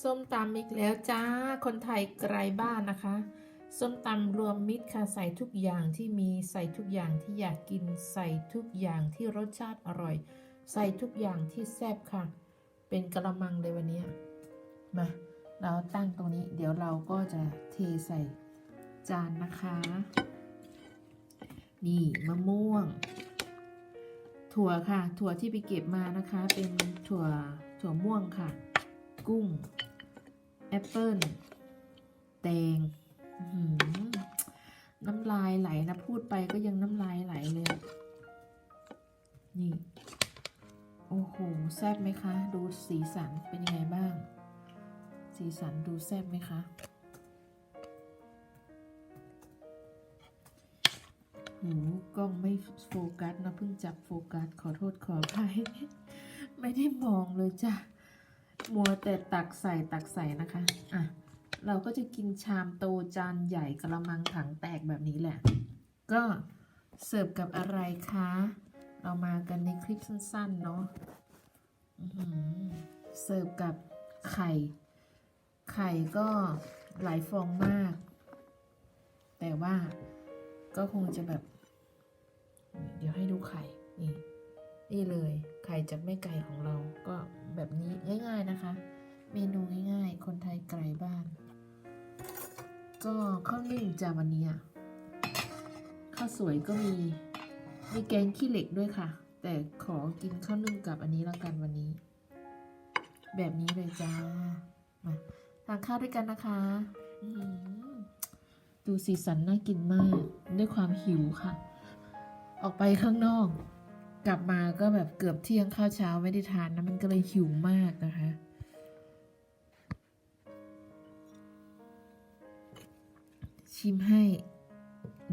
ส้มตำอีกแล้วจ้า คนไทยไกลบ้านนะคะ ส้มตำรวมมิตรค่ะใส่ทุกอย่างที่มีใส่ทุกอย่างที่อยากกิน ใส่ทุกอย่างที่รสชาติอร่อย ใส่ทุกอย่างที่แซ่บค่ะ เป็นกระมังเลยวันนี้มาเราตั้งตรงนี้ เดี๋ยวเราก็จะเทใส่จานนะคะ นี่มะม่วง ถั่วค่ะ ถั่วที่ไปเก็บมานะคะ เป็นถั่วถั่วม่วงค่ะ กุ้ง แอปเปิ้ลแตงน้ำลายไหลนะ พูดไปก็ยังน้ำลายไหลเลย นี่ โอ้โห แซ่บไหมคะ ดูสีสันเป็นยังไงบ้าง สีสันดูแซ่บไหมคะหูกล้องไม่โฟกัสนะเพิ่งจับโฟกัส ขอโทษขออภัยไม่ได้มองเลยจ้ะ มัวแต่ตักใส่ตักใส่นะคะ อะ เราก็จะกินชามโตจานใหญ่กระมังถังแตกแบบนี้แหละ ก็เสิร์ฟกับอะไรคะ เรามากันในคลิปสั้นๆเนาะเสิร์ฟกับไข่ ไข่ก็หลายฟองมาก แต่ว่าก็คงจะแบบ เดี๋ยวให้ดูไข่ นี่ นี่เลย ไข่จากแม่ไก่ของเราก็แบบนี้ง่าย ๆนะคะ เมนูง่ายๆ คนไทยไกลบ้าน ก็ข้าวนึ่งจาวันนี้ข้าวสวยก็มีมีแกงขี้เหล็กด้วยค่ะ แต่ขอกินข้าวนึ่งกับอันนี้แล้วกันวันนี้ แบบนี้เลยจ้ามาทานข้าวด้วยกันนะคะดูสีสันน่ากินมากด้วยความหิวค่ะ ออกไปข้างนอก กลับมาก็แบบเกือบเที่ยงข้าวเช้าไม่ได้ทานนะมันก็เลยหิวมากนะคะ ชิมให้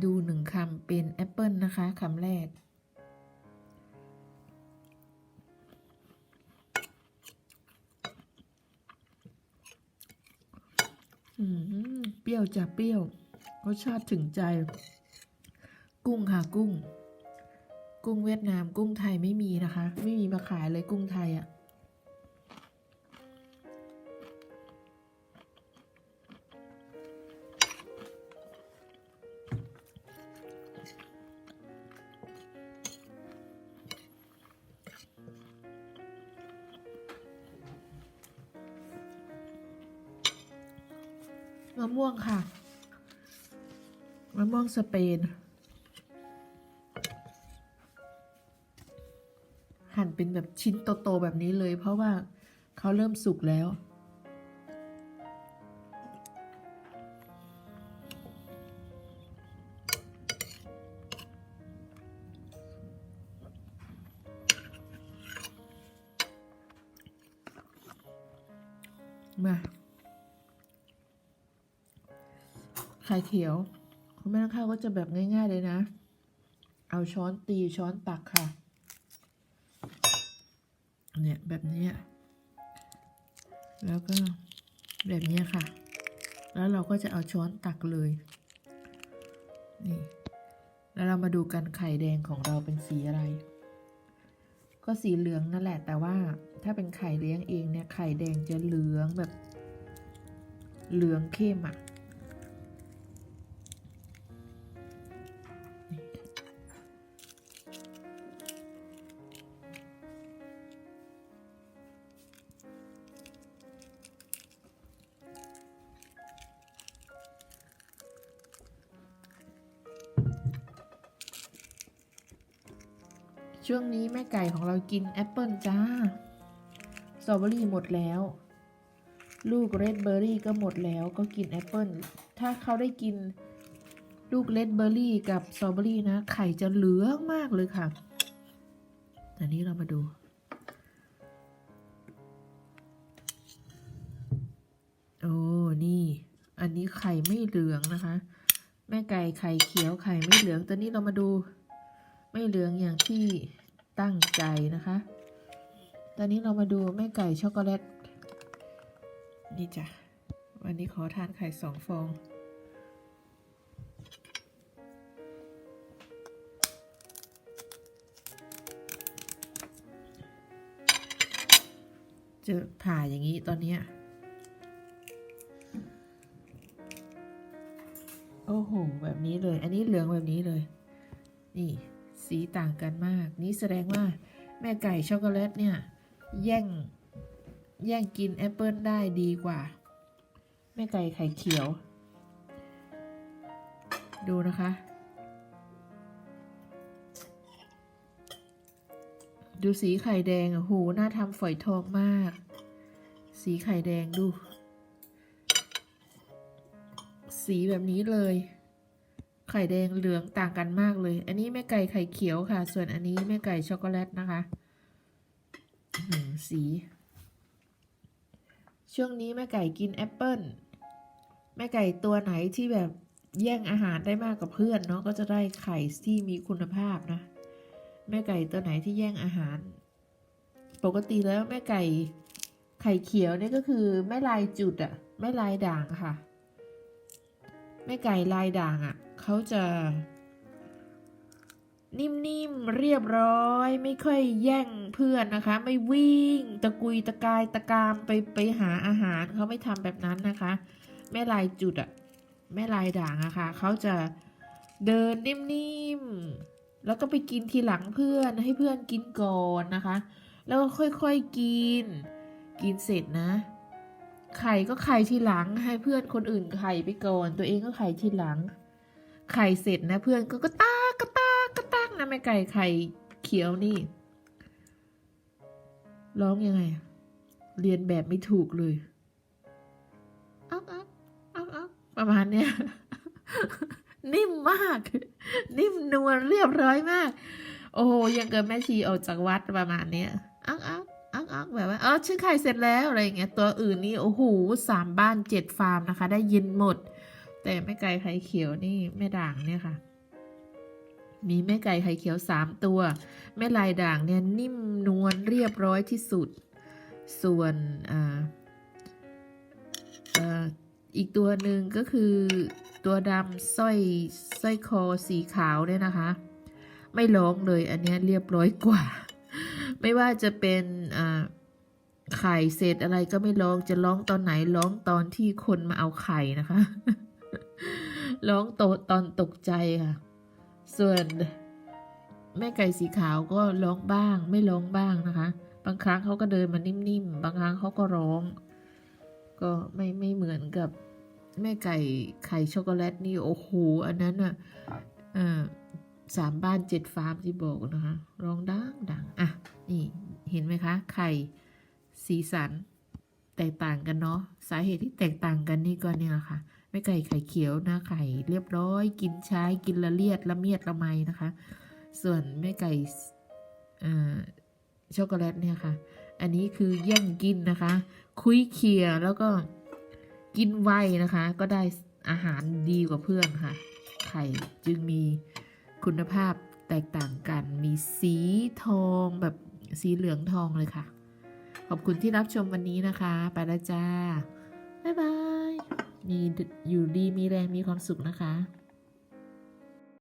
ดูหนึ่งคำเป็นแอปเปิลนะคะคำแรก เปรี้ยวจะเปรี้ยวรสชาติถึงใจ กุ้งค่ะกุ้ง กุ้งเวียดนามกุ้งไทยไม่มีนะคะ ไม่มีมาขายเลยกุ้งไทยอะ่ะมะม่วงค่ะ มะม่วงสเปน เป็นแบบชิ้นโตๆแบบนี้เลย เพราะว่าเขาเริ่มสุกแล้ว มาไข่เขียว คุณแม่ข้าวก็จะแบบง่าย ๆ เลยนะ เอาช้อนตีช้อนตักค่ะ เนี่ยแบบนี้ แล้วก็แบบนี้ค่ะ แล้วเราก็จะเอาช้อนตักเลย นี่ แล้วเรามาดูกันไข่แดงของเราเป็นสีอะไร ก็สีเหลืองนั่นแหละ แต่ว่าถ้าเป็นไข่เลี้ยงเองเนี่ย ไข่แดงจะเหลืองแบบ เหลืองเข้มอะ่ะ ช่วงนี้แม่ไก่ของเรากินแอปเปิลจ้า สตรอเบอรี่หมดแล้ว ลูกเรดเบอร์รี่ก็หมดแล้วก็กินแอปเปิลถ้าเขาได้กินลูกเรดเบอร์รี่กับสตรอเบอรี่นะ ไข่จะเหลืองมากเลยค่ะ อันนี้เรามาดู โอ้ นี่ อันนี้ไข่ไม่เหลืองนะคะ แม่ไก่ไข่เขียวไข่ไม่เหลืองตอนนี้เรามาดู ไม่เหลืองอย่างที่ตั้งใจนะคะ ตอนนี้เรามาดูแม่ไก่ช็อกโกแลต นี่จ้ะ วันนี้ขอทานไข่สองฟอง จะผ่าอย่างนี้ตอนนี้ โอ้โห แบบนี้เลย อันนี้เหลืองแบบนี้เลย นี่ สีต่างกันมาก นี่แสดงว่าแม่ไก่ช็อกโกแลตเนี่ย แย่ง แย่งกินแอปเปิลได้ดีกว่า แม่ไก่ไข่เขียว ดูนะคะ ดูสีไข่แดงโอ้โหน่าทำฝอยทองมาก สีไข่แดงดู สีแบบนี้เลย ไข่แดงเหลืองต่างกันมากเลย อันนี้แม่ไก่ไข่เขียวค่ะ ส่วนอันนี้แม่ไก่ช็อกโกแลตนะคะสี ช่วงนี้แม่ไก่กินแอปเปิ้ลแม่ไก่ตัวไหนที่แบบแย่งอาหารได้มากกว่าเพื่อนเนาะก็จะได้ไข่ที่มีคุณภาพนะ แม่ไก่ตัวไหนที่แย่งอาหาร ปกติแล้วแม่ไก่ไข่เขียวเนี่ยก็คือแม่ลายจุดอะแม่ลายด่างค่ะ แม่ไก่ลายด่างอะ เขาจะ นิ่มๆเรียบร้อย ไม่ค่อยแย่งเพื่อนนะคะ ไม่วิ่ง ตะกุยตะกายตะกามไปไปหาอาหารเขาไม่ทำแบบนั้นนะคะ แม่ลายจุดอะแม่ลายด่างอะค่ะเขาจะเดินนิ่มๆแล้วก็ไปกินทีหลังเพื่อนให้เพื่อนกินก่อนนะคะ แล้วก็ค่อยๆกิน กินเสร็จนะไข่ก็ไข่ทีหลังให้เพื่อนคนอื่นไข่ไปก่อน ตัวเองก็ไข่ทีหลัง ไข่เสร็จนะเพื่อนก็กระตากกระตากกระตากนะแม่ไก่ไข่เขียวนี่ ร้องยังไง เรียนแบบไม่ถูกเลยอ๊อกอ๊อกอ๊อกอ๊อกประมาณเนี้ยนิ่มมาก นิ่มนวลเรียบร้อยมาก โอ้ยังเกิดแม่ชีออกจากวัดประมาณเนี้ยอ๊อกอ๊อกอักอักแบบว่าเออชื่อไข่เสร็จแล้วอะไรอย่างเงี้ยตัวอื่นนี่โอ้โหสามบ้านเจ็ดฟาร์มนะคะ ได้ยินหมด แต่แม่ไก่ไข่เขียวนี่แม่ด่างเนี่ยค่ะ มีแม่ไก่ไข่เขียวสามตัว แม่ลายด่างเนี่ยนิ่มนวลเรียบร้อยที่สุด ส่วนอ่าอีกตัวหนึ่งก็คือตัวดำสร้อยสร้อยคอสีขาวเนี่ยนะคะ ไม่ร้องเลยอันนี้เรียบร้อยกว่า ไม่ว่าจะเป็นไข่เศษอะไรก็ไม่ร้องจะร้องตอนไหนร้องตอนที่คนมาเอาไข่นะคะ ร้องโตตอนตกใจค่ะ ส่วนแม่ไก่สีขาวก็ร้องบ้าง ไม่ร้องบ้างนะคะ บางครั้งเขาก็เดินมานิ่มๆ บางครั้งเขาก็ร้อง ก็ไม่ไม่เหมือนกับแม่ไก่ไข่ช็อกโกแลตนี่โอ้โหอันนั้นอะสามบ้านเจ็ดฟาร์มที่บอกนะคะร้องดังดังอะนี่เห็นไหมคะ ไข่สีสันแตกต่างกันเนาะสาเหตุที่แตกต่างกันนี่ก็เนี่ยแหละค่ะ แม่ไก่ไข่เขียวหน้าไข่เรียบร้อย กินใช้กินละเลียดละเมียดละไมนะคะ ส่วนแม่ไก่ช็อกโกแลตเนี่ยค่ะ อันนี้คือแย่งกินนะคะ คุยเคียแล้วก็กินไวนะคะ ก็ได้อาหารดีกว่าเพื่อนค่ะ ไข่จึงมีคุณภาพแตกต่างกัน มีสีทองแบบสีเหลืองทองเลยค่ะ ขอบคุณที่รับชมวันนี้นะคะ ไปแล้วจ้า บ๊ายบาย มีอยู่ดีมีแรงมีความสุขนะคะ